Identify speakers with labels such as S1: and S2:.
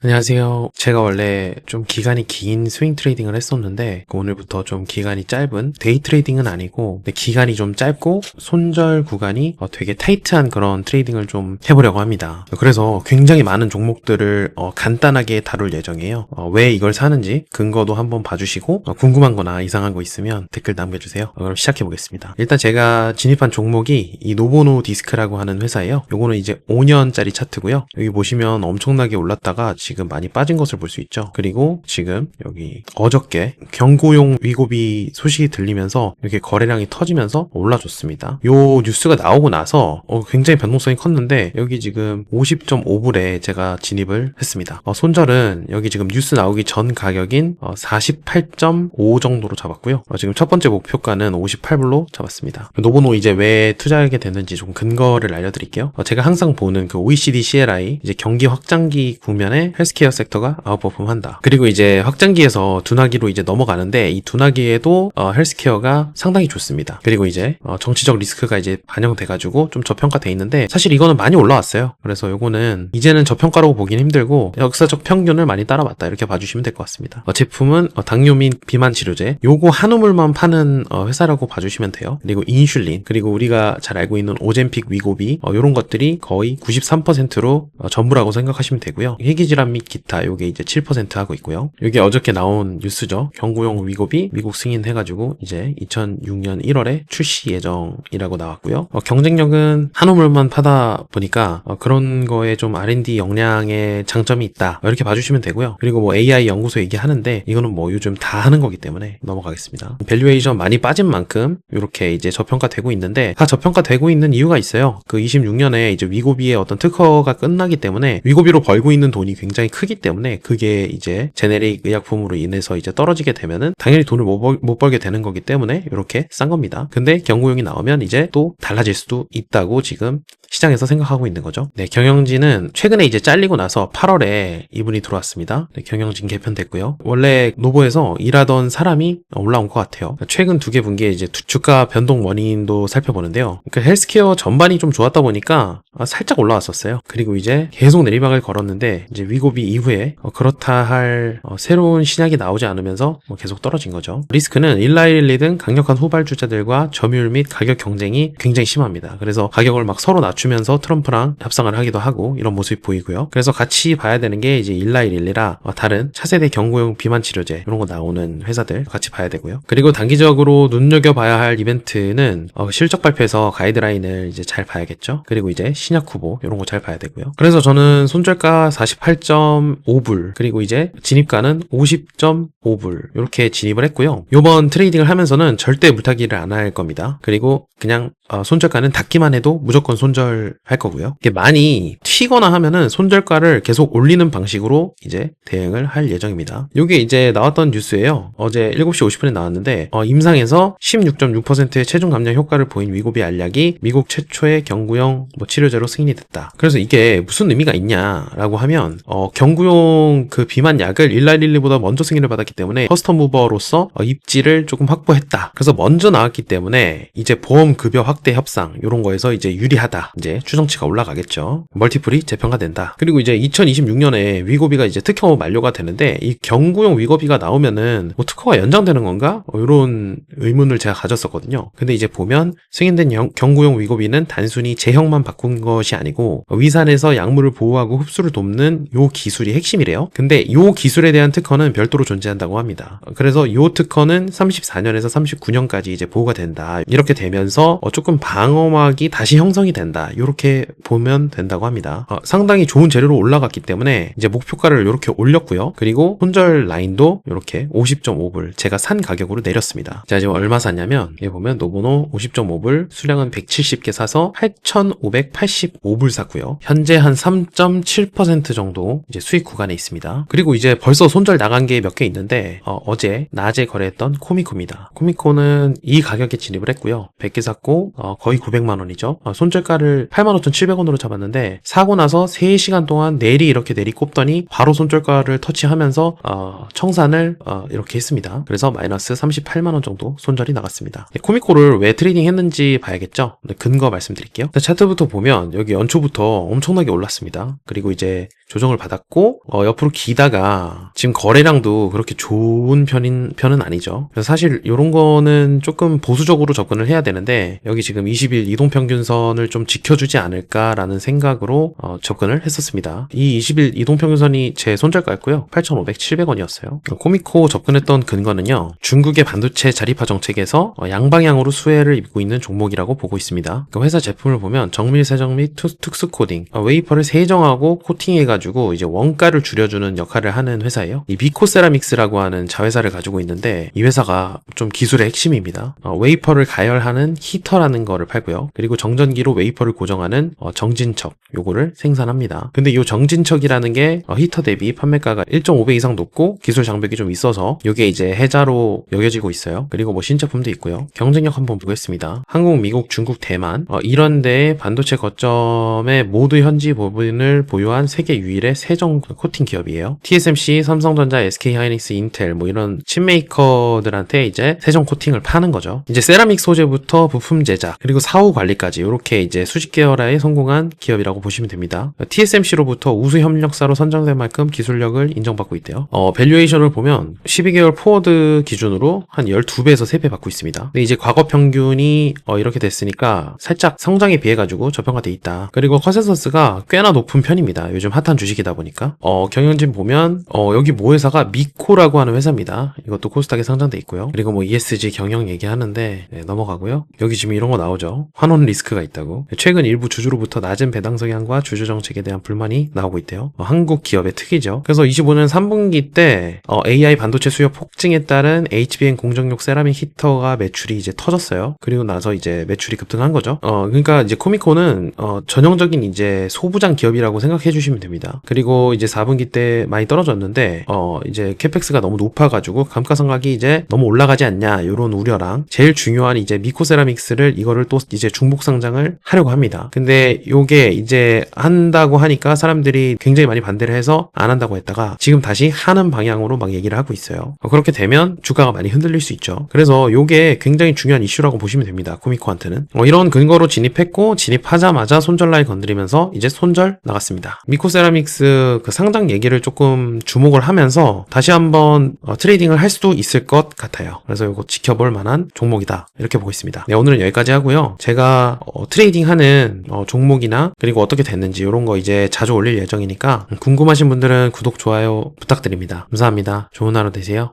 S1: 안녕하세요. 제가 원래 좀 기간이 긴 스윙 트레이딩을 했었는데 오늘부터 좀 기간이 짧은 데이 트레이딩은 아니고 기간이 좀 짧고 손절 구간이 어, 되게 타이트한 그런 트레이딩을 좀 해보려고 합니다. 그래서 굉장히 많은 종목들을 어, 간단하게 다룰 예정이에요. 어, 왜 이걸 사는지 근거도 한번 봐주시고 어, 궁금한 거나 이상한 거 있으면 댓글 남겨주세요. 어, 그럼 시작해 보겠습니다. 일단 제가 진입한 종목이 이 노보노 디스크라고 하는 회사예요. 요거는 이제 5년짜리 차트고요. 여기 보시면 엄청나게 올랐다가 지금 많이 빠진 것을 볼 수 있죠. 그리고 지금 여기 어저께 경고용 위고비 소식이 들리면서 이렇게 거래량이 터지면서 올라줬습니다. 요 뉴스가 나오고 나서 어, 굉장히 변동성이 컸는데 여기 지금 50.5불에 제가 진입을 했습니다. 어, 손절은 여기 지금 뉴스 나오기 전 가격인 어, 48.5 정도로 잡았고요. 어, 지금 첫 번째 목표가는 58불로 잡았습니다. 노보노 이제 왜 투자하게 됐는지 좀 근거를 알려드릴게요. 어, 제가 항상 보는 그 OECD CLI 이제 경기 확장기 국면에 헬스케어 섹터가 아웃퍼폼한다. 그리고 이제 확장기에서 둔하기로 이제 넘어가는데 이 둔하기에도 어, 헬스케어가 상당히 좋습니다. 그리고 이제 어, 정치적 리스크가 이제 반영돼가지고 좀 저평가돼 있는데 사실 이거는 많이 올라왔어요. 그래서 요거는 이제는 저평가라고 보긴 힘들고 역사적 평균을 많이 따라왔다 이렇게 봐주시면 될 것 같습니다. 어, 제품은 어, 당뇨 및 비만 치료제 요거 한 우물만 파는 어, 회사라고 봐주시면 돼요. 그리고 인슐린 그리고 우리가 잘 알고 있는 오젠픽 위고비 어, 요런 것들이 거의 93%로 어, 전부라고 생각하시면 되고요. 희귀질환 및 기타 요게 이제 7% 하고 있고요. 요게 어저께 나온 뉴스죠. 경구용 위고비 미국 승인해가지고 이제 2006년 1월에 출시 예정이라고 나왔고요. 어, 경쟁력은 한 우물만 파다 보니까 어, 그런 거에 좀 R&D 역량의 장점이 있다 이렇게 봐주시면 되고요. 그리고 뭐 AI 연구소 얘기하는데 이거는 뭐 요즘 다 하는 거기 때문에 넘어가겠습니다. 밸류에이션 많이 빠진 만큼 이렇게 이제 저평가되고 있는데 다 저평가되고 있는 이유가 있어요. 그 26년에 이제 위고비의 어떤 특허가 끝나기 때문에 위고비로 벌고 있는 돈이 굉장히 크기 때문에 그게 이제 제네릭 의약품으로 인해서 이제 떨어지게 되면은 당연히 돈을 못, 벌, 못 벌게 되는 거기 때문에 이렇게 싼 겁니다. 근데 경고용이 나오면 이제 또 달라질 수도 있다고 지금 시장에서 생각하고 있는 거죠. 네, 경영진은 최근에 이제 잘리고 나서 8월에 이분이 들어왔습니다. 네, 경영진 개편됐고요. 원래 노보에서 일하던 사람이 올라온 것 같아요. 최근 두 개 분기에 이제 두- 주가 변동 원인도 살펴보는데요. 그 헬스케어 전반이 좀 좋았다 보니까 아, 살짝 올라왔었어요. 그리고 이제 계속 내리막을 걸었는데 이제 위고 비 이후에 어, 그렇다 할 어, 새로운 신약이 나오지 않으면서 뭐 계속 떨어진 거죠. 리스크는 1라일리 등 강력한 후발주자들과 점유율 및 가격 경쟁이 굉장히 심합니다. 그래서 가격을 막 서로 낮추면서 트럼프랑 협상을 하기도 하고 이런 모습이 보이고요. 그래서 같이 봐야 되는 게 이제 1라일리라 어, 다른 차세대 경구용 비만 치료제 이런 거 나오는 회사들 같이 봐야 되고요. 그리고 단기적으로 눈여겨봐야 할 이벤트는 어, 실적 발표에서 가이드라인을 이제 잘 봐야겠죠. 그리고 이제 신약 후보 이런 거 잘 봐야 되고요. 그래서 저는 손절가 48.5불 그리고 이제 진입가는 50.5불 이렇게 진입을 했고요. 요번 트레이딩을 하면서는 절대 물타기를 안 할 겁니다. 그리고 그냥 어, 손절가는 닿기만 해도 무조건 손절할 거고요. 이게 많이 튀거나 하면은 손절가를 계속 올리는 방식으로 이제 대응을 할 예정입니다. 이게 이제 나왔던 뉴스예요. 어제 7시 50분에 나왔는데 어, 임상에서 16.6%의 체중 감량 효과를 보인 위고비 알약이 미국 최초의 경구용 뭐 치료제로 승인이 됐다. 그래서 이게 무슨 의미가 있냐라고 하면 어, 경구용 그 비만 약을 일라일리보다 먼저 승인을 받았기 때문에 커스텀 무버로서 어, 입지를 조금 확보했다. 그래서 먼저 나왔기 때문에 이제 보험 급여 확대 협상 이런 거에서 이제 유리하다. 이제 추정치가 올라가겠죠. 멀티플이 재평가된다. 그리고 이제 2026년에 위고비가 이제 특허 만료가 되는데 이 경구용 위고비가 나오면은 뭐 특허가 연장되는 건가? 어, 이런 의문을 제가 가졌었거든요. 근데 이제 보면 승인된 영- 경구용 위고비는 단순히 제형만 바꾼 것이 아니고 위산에서 약물을 보호하고 흡수를 돕는 요 기술이 핵심이래요. 근데 요 기술에 대한 특허는 별도로 존재한다고 합니다. 그래서 요 특허는 34년에서 39년까지 이제 보호가 된다. 이렇게 되면서 어, 조금 방어막이 다시 형성이 된다. 이렇게 보면 된다고 합니다. 어, 상당히 좋은 재료로 올라갔기 때문에 이제 목표가를 이렇게 올렸고요. 그리고 손절 라인도 이렇게 50.5불 제가 산 가격으로 내렸습니다. 제가 지금 얼마 샀냐면 여기 보면 노보노 50.5불 수량은 170개 사서 8,585불 샀고요. 현재 한 3.7% 정도 이제 수익 구간에 있습니다. 그리고 이제 벌써 손절 나간 게 몇 개 있는데 어, 제 낮에 거래했던 코미코입니다. 코미코는 이 가격에 진입을 했고요. 100개 샀고 어, 거의 900만 원이죠. 어, 손절가를 85,700원으로 잡았는데 사고 나서 3시간 동안 내리 이렇게 내리 꼽더니 바로 손절가를 터치하면서 어, 청산을 어, 이렇게 했습니다. 그래서 마이너스 38만 원 정도 손절이 나갔습니다. 네, 코미코를 왜 트레이딩 했는지 봐야겠죠. 네, 근거 말씀드릴게요. 차트부터 보면 여기 연초부터 엄청나게 올랐습니다. 그리고 이제 조정을 받 받았고 어, 옆으로 기다가 지금 거래량도 그렇게 좋은 편인 편은 아니죠. 그래서 사실 이런 거는 조금 보수적으로 접근을 해야 되는데 여기 지금 20일 이동 평균선을 좀 지켜주지 않을까라는 생각으로 어, 접근을 했었습니다. 이 20일 이동 평균선이 제 손절가였고요. 8,500, 700원이었어요. 코미코 접근했던 근거는요. 중국의 반도체 자립화 정책에서 어, 양방향으로 수혜를 입고 있는 종목이라고 보고 있습니다. 그 회사 제품을 보면 정밀 세정 및 투- 특수 코딩, 어, 웨이퍼를 세정하고 코팅해가지고 이제 원가를 줄여주는 역할을 하는 회사예요. 이 비코세라믹스라고 하는 자회사를 가지고 있는데 이 회사가 좀 기술의 핵심입니다. 어, 웨이퍼를 가열하는 히터라는 거를 팔고요. 그리고 정전기로 웨이퍼를 고정하는 어, 정진척 요거를 생산합니다. 근데 이 정진척이라는 게 어, 히터 대비 판매가가 1.5배 이상 높고 기술 장벽이 좀 있어서 이게 이제 해자로 여겨지고 있어요. 그리고 뭐 신제품도 있고요. 경쟁력 한번 보겠습니다. 한국, 미국, 중국, 대만 어, 이런 데의 반도체 거점의 모두 현지 부분을 보유한 세계 유일의 세정 코팅 기업이에요. TSMC, 삼성전자, SK하이닉스, 인텔 뭐 이런 칩메이커들한테 이제 세정 코팅을 파는 거죠. 이제 세라믹 소재부터 부품 제작 그리고 사후 관리까지 이렇게 이제 수십 개월에 성공한 기업이라고 보시면 됩니다. TSMC로부터 우수 협력사로 선정된 만큼 기술력을 인정받고 있대요. 어, 밸류에이션을 보면 12개월 포워드 기준으로 한 12배에서 3배 받고 있습니다. 근데 이제 과거 평균이 어, 이렇게 됐으니까 살짝 성장에 비해 가지고 저평가돼 있다. 그리고 컨센서스가 꽤나 높은 편입니다. 요즘 핫한 주식이다 보니까. 어, 경영진 보면 어, 여기 모 회사가 미코라고 하는 회사입니다. 이것도 코스닥에 상장돼 있고요. 그리고 뭐 ESG 경영 얘기하는데 네, 넘어가고요. 여기 지금 이런 거 나오죠. 환원 리스크가 있다고. 최근 일부 주주로부터 낮은 배당 성향과 주주 정책에 대한 불만이 나오고 있대요. 어, 한국 기업의 특이죠. 그래서 25년 3분기 때 어, AI 반도체 수요 폭증에 따른 HBM 공정용 세라믹 히터가 매출이 이제 터졌어요. 그리고 나서 이제 매출이 급등한 거죠. 어, 그러니까 이제 코미코는 어, 전형적인 이제 소부장 기업이라고 생각해 주시면 됩니다. 그리고 이제 4분기 때 많이 떨어졌는데 어, 이제 캐펙스가 너무 높아가지고 감가상각이 이제 너무 올라가지 않냐 이런 우려랑 제일 중요한 이제 미코세라믹스를 이거를 또 이제 중복 상장을 하려고 합니다. 근데 요게 이제 한다고 하니까 사람들이 굉장히 많이 반대를 해서 안 한다고 했다가 지금 다시 하는 방향으로 막 얘기를 하고 있어요. 어, 그렇게 되면 주가가 많이 흔들릴 수 있죠. 그래서 요게 굉장히 중요한 이슈라고 보시면 됩니다. 코미코한테는. 어, 이런 근거로 진입했고 진입하자마자 손절 라인 건드리면서 이제 손절 나갔습니다. 미코세라믹스 그 상장 얘기를 조금 주목을 하면서 다시 한번 어, 트레이딩을 할 수도 있을 것 같아요. 그래서 이거 지켜볼 만한 종목이다. 이렇게 보고 있습니다. 네, 오늘은 여기까지 하고요. 제가 어, 트레이딩 하는 어, 종목이나 그리고 어떻게 됐는지 이런 거 이제 자주 올릴 예정이니까 궁금하신 분들은 구독, 좋아요 부탁드립니다. 감사합니다. 좋은 하루 되세요.